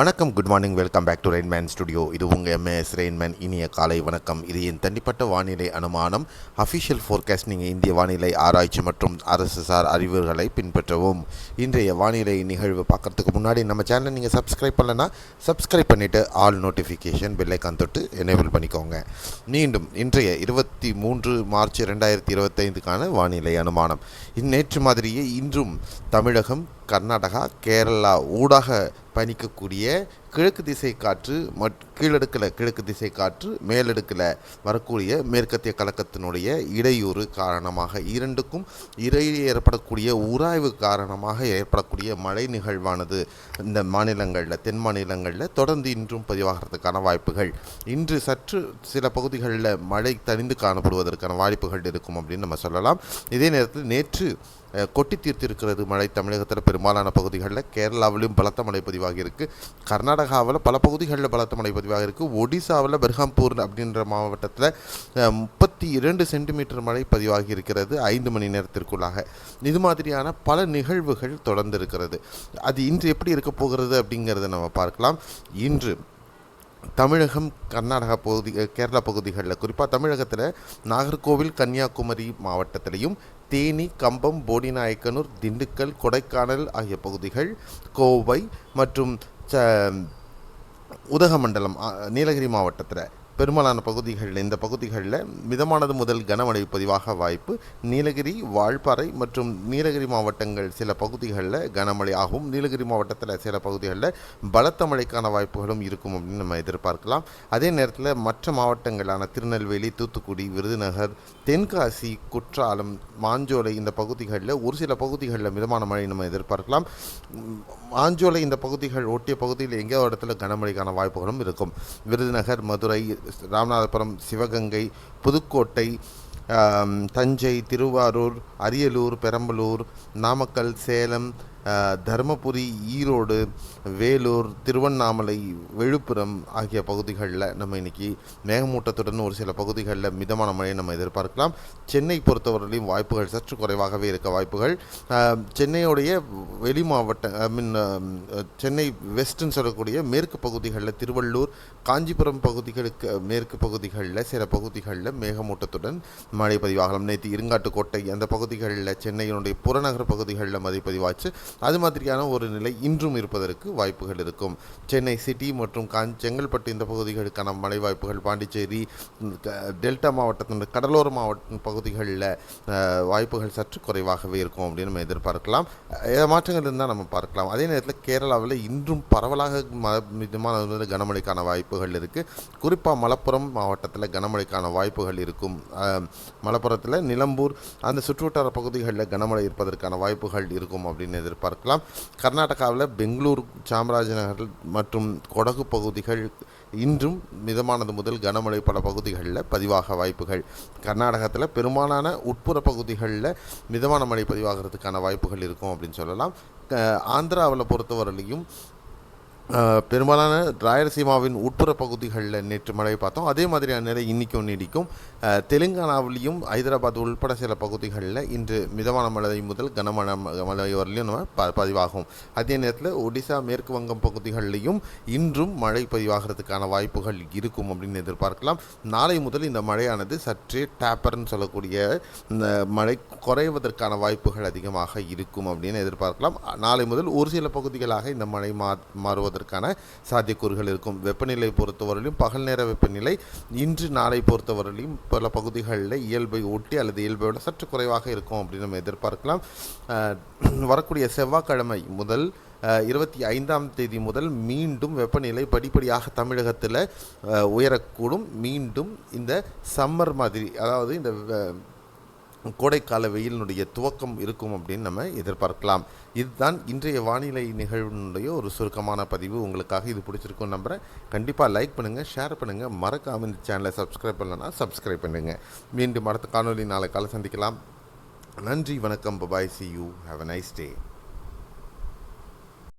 வணக்கம் good morning welcome back to Rainman studio இது உங்கள் எம்ஏஎஸ் ரெயின்மேன் இனிய காலை வணக்கம். இது என் தனிப்பட்ட வானிலை அனுமானம். அஃபிஷியல் ஃபோர்காஸ்ட் நீங்கள் இந்திய வானிலை ஆராய்ச்சி மற்றும் அரசு சார் அறிவுகளை பின்பற்றவும். இன்றைய வானிலை நிகழ்வு பார்க்கறதுக்கு முன்னாடி நம்ம சேனலை நீங்கள் சப்ஸ்கிரைப் பண்ணலன்னா சப்ஸ்கிரைப் பண்ணிவிட்டு ஆல் நோட்டிஃபிகேஷன் பெல்லைக்கான் தொட்டு எனேபிள் பண்ணிக்கோங்க. மீண்டும் இன்றைய இருபத்தி மூன்று மார்ச் ரெண்டாயிரத்தி இருபத்தைந்துக்கான வானிலை அனுமானம். இந்நேற்று மாதிரியே இன்றும் தமிழகம் கர்நாடகா கேரளா ஊடாக பயணிக்கக்கூடிய கிழக்கு திசை காற்று மட் கீழடுக்கில் கிழக்கு திசை காற்று மேலடுக்கில் வரக்கூடிய மேற்கத்திய கலக்கத்தினுடைய இடையூறு காரணமாக இரண்டுக்கும் இடையே ஏற்படக்கூடிய உராய்வு காரணமாக ஏற்படக்கூடிய மழை நிகழ்வானது இந்த மாநிலங்களில் தென் மாநிலங்களில் தொடர்ந்து இன்றும் பதிவாகிறதுக்கான வாய்ப்புகள். இன்று சற்று சில பகுதிகளில் மழை தணிந்து காணப்படுவதற்கான வாய்ப்புகள் இருக்கும் அப்படின்னு நம்ம சொல்லலாம். இதே நேரத்தில் நேற்று கொட்டி தீர்த்திருக்கிறது மழை தமிழகத்தில் பெரும்பாலான பகுதிகளில். கேரளாவிலும் பலத்த மழை பதிவாகி கர்நாடக கர்நாடகாவில் பல பகுதிகளில் பலத்த மழை பதிவாக இருக்குது ஒடிசாவில் பெர்ஹாம்பூர் அப்படின்ற மாவட்டத்தில் முப்பத்தி இரண்டு சென்டிமீட்டர் மழை பதிவாகி இருக்கிறது ஐந்து மணி நேரத்திற்குள்ளாக. இது மாதிரியான பல நிகழ்வுகள் தொடர்ந்து இருக்கிறது. அது இன்று எப்படி இருக்க போகிறது அப்படிங்கிறத நம்ம பார்க்கலாம். இன்று தமிழகம் கர்நாடகா பகுதி கேரளா பகுதிகளில் குறிப்பாக தமிழகத்தில் நாகர்கோவில் கன்னியாகுமரி மாவட்டத்திலையும் தேனி கம்பம் போடிநாயக்கனூர் திண்டுக்கல் கொடைக்கானல் ஆகிய பகுதிகள் கோவை மற்றும் ச உதகமண்டலம் நீலகிரி மாவட்டத்தில் பெரும்பாலான பகுதிகளில் இந்த பகுதிகளில் மிதமானது முதல் கனமழை பதிவாக வாய்ப்பு. நீலகிரி வால்பாறை மற்றும் நீலகிரி மாவட்டங்கள் சில பகுதிகளில் கனமழை ஆகும். நீலகிரி மாவட்டத்தில் சில பகுதிகளில் பலத்த மழைக்கான வாய்ப்புகளும் இருக்கும் அப்படின்னு நம்ம எதிர்பார்க்கலாம். அதே நேரத்தில் மற்ற மாவட்டங்களான திருநெல்வேலி தூத்துக்குடி விருதுநகர் தென்காசி குற்றாலம் மாஞ்சோலை இந்த பகுதிகளில் ஒரு சில பகுதிகளில் மிதமான மழை நம்ம எதிர்பார்க்கலாம். ஆஞ்சோலை இந்த பகுதிகள் ஒட்டிய பகுதியில் எங்கேயோ ஒரு இடத்துல கனமழைக்கான வாய்ப்புகளும் இருக்கும். விருதுநகர் மதுரை ராமநாதபுரம் சிவகங்கை புதுக்கோட்டை தஞ்சை திருவாரூர் அரியலூர் பெரம்பலூர் நாமக்கல் சேலம் தருமபுரி ஈரோடு வேலூர் திருவண்ணாமலை விழுப்புரம் ஆகிய பகுதிகளில் நம்ம இன்னைக்கு மேகமூட்டத்துடன் ஒரு சில பகுதிகளில் மிதமான மழையை நம்ம எதிர்பார்க்கலாம். சென்னை பொறுத்தவரையிலையும் வாய்ப்புகள் சற்று குறைவாகவே இருக்க வாய்ப்புகள். சென்னையுடைய வெளி மாவட்ட ஐ மீன் சென்னை வெஸ்ட்னு சொல்லக்கூடிய மேற்கு பகுதிகளில் திருவள்ளூர் காஞ்சிபுரம் பகுதிகளுக்கு மேற்கு பகுதிகளில் சில பகுதிகளில் மேகமூட்டத்துடன் மழை பதிவாகலாம். நேற்று இருங்காட்டுக்கோட்டை அந்த பகுதிகளில் சென்னையினுடைய புறநகர் பகுதிகளில் மழை பதிவாச்சு. அது மாதிரியான ஒரு நிலை இன்றும் இருப்பதற்கு வாய்ப்புகள் இருக்கும். சென்னை சிட்டி மற்றும் காஞ்சி செங்கல்பட்டு இந்த பகுதிகளுக்கான மழை வாய்ப்புகள் பாண்டிச்சேரி க- டெல்டா மாவட்டத்தின் கடலோர மாவட்ட பகுதிகளில் வாய்ப்புகள் சற்று குறைவாகவே இருக்கும் அப்படின்னு நம்ம எதிர்பார்க்கலாம். மாற்றங்கள் இருந்தால் நம்ம பார்க்கலாம். அதே நேரத்தில் கேரளாவில் இன்றும் பரவலாக ம மிதமான கனமழைக்கான வாய்ப்புகள் இருக்குது குறிப்பாக மலப்புரம் மாவட்டத்தில் கனமழைக்கான வாய்ப்புகள் இருக்கும். மலப்புரத்தில் நிலம்பூர் அந்த சுற்றுவட்டார பகுதிகளில் கனமழை இருப்பதற்கான வாய்ப்புகள் இருக்கும் அப்படின்னு எதிர்பார்க்கலாம். பார்க்கலாம். கர்நாடகாவில் பெங்களூர் சாமராஜநகர் மற்றும் கொடகு பகுதிகள் இன்றும் மிதமானது முதல் கனமழை பல பகுதிகளில் பதிவாக வாய்ப்புகள். கர்நாடகத்தில் பெரும்பாலான உட்புற பகுதிகளில் மிதமான மழை பதிவாகிறதுக்கான வாய்ப்புகள் இருக்கும் அப்படின்னு சொல்லலாம். ஆந்திராவில் பொறுத்தவரையிலையும் பெரும்பாலான ராயலசீமாவின் உட்புற பகுதிகளில் நேற்று மழை பார்த்தோம். அதே மாதிரியான நிலை இன்றைக்கும் நீடிக்கும். தெலுங்கானாவிலையும் ஹைதராபாத் உள்பட சில பகுதிகளில் இன்று மிதமான மழை முதல் கனமழை ம- மழை வரலையும் நம்ம ப பதிவாகும். அதே நேரத்தில் ஒடிசா மேற்கு வங்கம் பகுதிகளிலையும் இன்றும் மழை பதிவாகிறதுக்கான வாய்ப்புகள் இருக்கும் அப்படின்னு எதிர்பார்க்கலாம். நாளை முதல் இந்த மழையானது சற்றே டேப்பர்னு சொல்லக்கூடிய இந்த மழை குறைவதற்கான வாய்ப்புகள் அதிகமாக இருக்கும் அப்படின்னு எதிர்பார்க்கலாம். நாளை முதல் ஒரு சில பகுதிகளாக இந்த மழை மா மாறுவதற்கான சாத்தியக்கூறுகள் இருக்கும். வெப்பநிலை பொறுத்தவரையிலும் பகல் நேர வெப்பநிலை இன்று நாளை பொறுத்தவரையிலும் பல பகுதிகளில் இயல்பை ஒட்டி அல்லது இயல்பை விட சற்று குறைவாக இருக்கும் அப்படின்னு நம்ம எதிர்பார்க்கலாம். வரக்கூடிய செவ்வாய்க்கிழமை முதல் இருபத்தி ஐந்தாம் தேதி முதல் மீண்டும் வெப்பநிலை படிப்படியாக தமிழகத்தில் உயரக்கூடும். மீண்டும் இந்த சம்மர் மாதிரி அதாவது இந்த கோடைக்கால வெயிலினுடைய துவக்கம் இருக்கும் அப்படின்னு நம்ம எதிர்பார்க்கலாம். இதுதான் இன்றைய வானிலை நிகழ்வுனுடைய ஒரு சுருக்கமான பதிவு. உங்களுக்காக இது பிடிச்சிருக்கும் நம்புகிறேன் கண்டிப்பாக லைக் பண்ணுங்கள் ஷேர் பண்ணுங்கள் மறக்காமல் இந்த சேனலை சப்ஸ்கிரைப் பண்ணலன்னா சப்ஸ்கிரைப் பண்ணுங்கள் மீண்டும் அடுத்த காணொலி நாளை காலை சந்திக்கலாம். நன்றி வணக்கம். Bye bye see you have a nice day